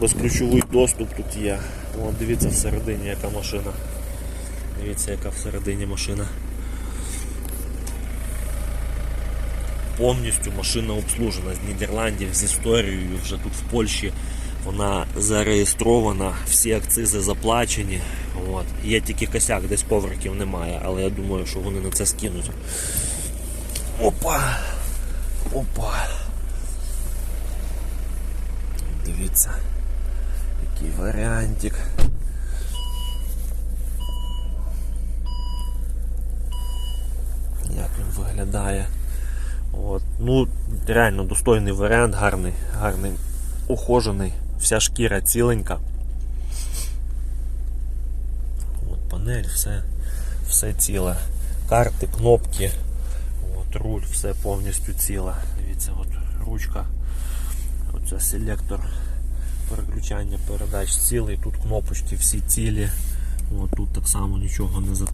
Безключовий доступ тут є. О, дивіться всередині яка машина. Дивіться, яка всередині машина. Повністю машина обслужена з Нідерландів, з історією, вже тут в Польщі вона зареєстрована, всі акцизи заплачені. От. Є тільки косяк, десь ковриків немає, але я думаю, що вони на це скинуть. Опа! Опа! Дивіться, який варіантик. Як він виглядає. От. Ну, реально достойний варіант, гарний, гарний, ухожений, вся шкіра ціленька. От, панель, все, все ціле. Карти, кнопки, от, руль, все повністю ціле. Дивіться, от ручка, оце селектор переключання передач цілий, тут кнопочки всі цілі. От, тут так само нічого не зате.